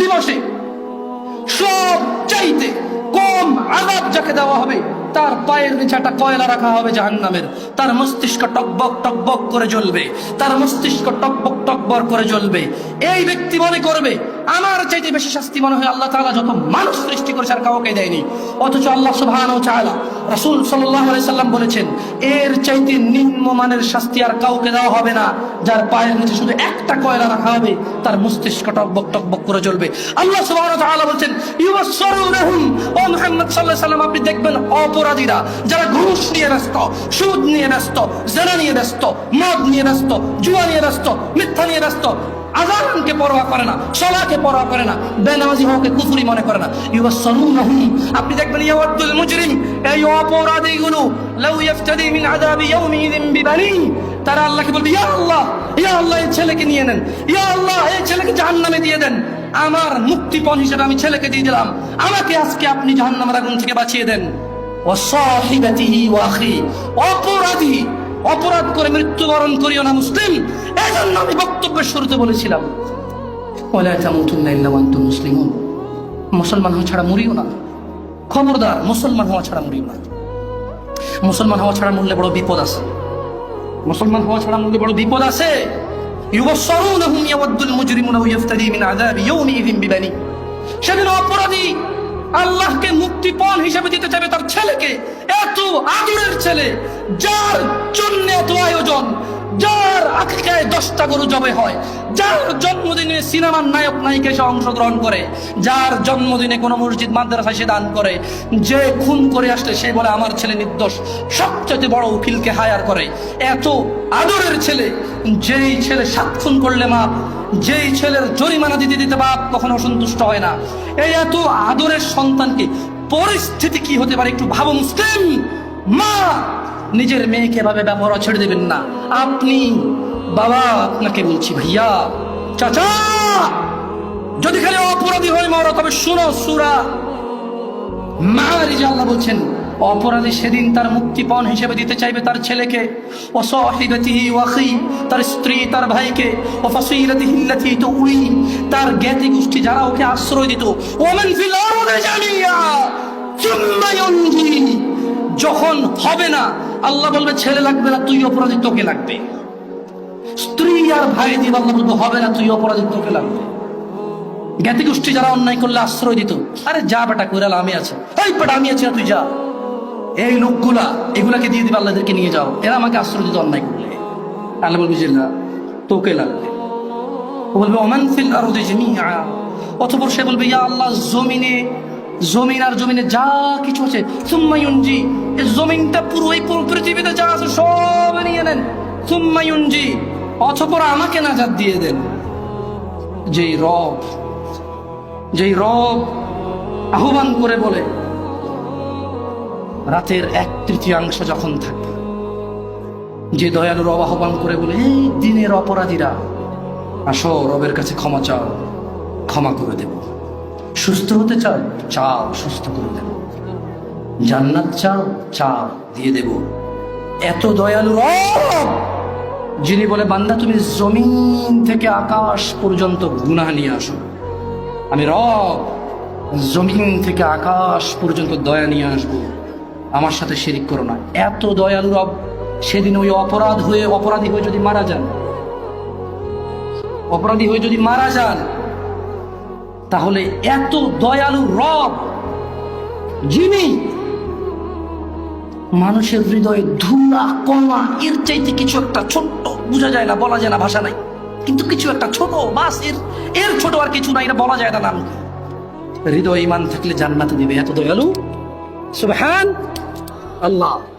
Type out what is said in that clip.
দিবসে সব চাইতে কম আঘাত যাকে দেওয়া হবে, তার পায়ের নিচে একটা কয়লা রাখা হবে জাহান্নামের। তার মস্তিষ্ক টকবক টকবক করে জ্বলবে, তার মস্তিষ্ক টকবক টকবক করে জ্বলবে। এই ব্যক্তি মনে করবে আমার চাইতে বেশি শাস্তি মনে হয় আল্লাহ তাআলা যত মানুষ সৃষ্টি করেছে আর কাউকে দেয়নি। অথচ আল্লাহ সুবহানাহু ওয়া তাআলা রাসূল সাল্লাম বলেছেন, এর চাইতে নিম্নমানের শাস্তি আর কাউকে দেওয়া হবে না। যার পায়ের নিচে শুধু একটা কয়লা রাখা হবে, তার মস্তিষ্ক টকবক টকবক করে জ্বলবে আল্লাহ তাআলা বলছেন ও আপনি দেখবেন অপরাধীরা, যারা ঘুষ নিয়ে ব্যস্ত, সুদ নিয়ে ব্যস্ত, জেনা নিয়ে ব্যস্ত, মদ নিয়ে ব্যস্ত, জুয়া নিয়ে ব্যস্ত, মিথ্যা নিয়ে ব্যস্ত আজানকে পরোয়া করে না, সলাকে পরোয়া করে না, বেনামাজি হওয়াকে কুফুরি মনে করে না। ইউবাসসিরুনহুম আপনি দেখবেন ইয়াওয়াদ্দুল মুজরিম, এই অপরাধীগুলো, লাউ ইফতাদি মিন আযাবি ইয়াউমিযিন বিবানি, তারা আল্লাহকে বলবে, ইয়া আল্লাহ ইয়া আল্লাহ, এই ছেলেকে নিয়ে নেন, ইয়া আল্লাহ, এই ছেলেকে জাহান্নামে দিয়ে দেন, আমার মুক্তিপণ হিসেবে আমি ছেলেকে দিয়ে দিলাম, আমাকে আজকে আপনি জাহান্নামের আগুন থেকে বাঁচিয়ে দেন। ওয়াসাহিবাতিহি ওয়াখি অপরাধী অপরাধ করে মৃত্যুবরণ করিও না, মুসলিম। এজন্য আমি বক্তব্যের শুরুতে বলেছিলাম আনতুম মুসলিমুন। হওয়া ছাড়া মরিও না। খবরদার মুসলমান হওয়া ছাড়া মরিও না। মুসলমান হওয়া ছাড়া মরলে বড় বিপদ আছে। মুসলমান হওয়া ছাড়া মরলে বড় বিপদ আছে। ইউবসরুনহুম ইয়াওয়াদ্দুল মুজরিমুনা ওয়া ইফতাদি মিন আযাবি ইয়াউমিযিন বিবানি। সেদিন অপরাধী আল্লাহকে মুক্তিপণ হিসেবে দিতে চাইবে তার ছেলেকে। এত আদরের ছেলে, যার জন্য এত আয়োজন, যার আকিকায় দশটা গরু জবে হয়, যার জন্মদিনে সিনেমার নায়ক নায়িকা এসে অংশগ্রহণ করে, যার জন্মদিনে কোনো মসজিদ মাদ্রাসায় সে দান করে, যে খুন করে আসলে সে বলে আমার ছেলে নির্দোষ সবচেয়ে বড় উকিলকে হায়ার করে। এত আদরের ছেলে, যেই ছেলে সাত খুন করলে মাপ, যেই ছেলের জরিমানা দিতে দিতে বাপ কখনো সন্তুষ্ট হয় না। এই এত আদরের সন্তানকে পরিস্থিতি কি হতে পারে একটু ভাবুন। মুসলিম মা, নিজের মেয়েকে এভাবে ব্যবহার ছেড়ে দেবেন না। আপনি, বাবা, আপনাকে বলছি ভাইয়া, চাচা, যদি খালি অপরাধী হয় মরা, তবে শুনো, সুরা মা রিজা আল্লাহ বলছেন অপরাধী সেদিন তার মুক্তিপণ হিসেবে দিতে চাইবে তার ছেলেকে, ও সহিবতিহি ওয়াখি তার স্ত্রী, তার ভাইকে তুই তার জ্ঞাতি গোষ্ঠী যারা ওকে আশ্রয় দিত। ওমান যখন হবে না, আল্লাহ বলবে, ছেলে লাগবে না, তুই অপরাধী তোকে লাগবে। স্ত্রী আর ভাই দিয়ে আল্লাহ বলবে, হবে না, তুই অপরাধী তোকে লাগবে। জ্ঞাতি গোষ্ঠী যারা অন্যায় করলে আশ্রয় দিত, আরে যা বেটা কইরাল আমি আছে। এই বেটা, আমি আছি না, তুই যা। এই লোকগুলা, এগুলাকে দিয়ে দিবে আল্লাহদেরকে নিয়ে যাও। এরা আমাকে আশ্রয় দিত অন্যায় করলে। আল্লাহ বলবে যে না, তোকে লাগবে। ও বলবে, ওমান ফিল আরদি জামিআ। অতঃপর সে বলবে, ইয়া আল্লাহ, জমিনে, জমিন আর জমিনে যা কিছু আছে সুম্মায়ুনজি এই জমিনটা পুরো এই পুরো পৃথিবীতে যা আছে সব নিয়ে নেন। সুম্মায়ুনজি অতঃপর আমাকে নাজাত দিয়ে দেন। যেই রব যেই রব আহ্বান করে বলে রাতের এক তৃতীয়াংশ যখন থাকে যে দয়ালুর রব আহ্বান করে বলে, এই দিনের অপরাধীরা, আসো, রবের কাছে ক্ষমা চাও, ক্ষমা করে দেব। সুস্থ হতে চাও চাও, সুস্থ করে দেব। জান্নাত চাও চাও, দিয়ে দেব। এত দয়ালু যিনি বলে, বান্দা, তুমি জমিন থেকে আকাশ পর্যন্ত গুনাহ নিয়ে আসো। আমি রব, জমিন থেকে আকাশ পর্যন্ত দয়া নিয়ে আসব। আমার সাথে শিরিক করো না। এত দয়ালু রব সেদিন ওই অপরাধ হয়ে, অপরাধী হয়ে যদি মারা যান, অপরাধী হয়ে যদি মারা যান, তাহলে এত দয়ালু রব যিনি মানুষের হৃদয়ে ধুলা, কমা, এর চাইতে কিছু একটা ছোট্ট, বোঝা যায় না, বলা যায় না ভাষা নাই, কিন্তু কিছু একটা ছোট, বাসের এর ছোট আর কিছু নাই এটা বলা যায় না নাম। হৃদয় ইমান থাকলে জান্নাতে দিবে, এত দয়ালু? সুবহান! আল্লাহ।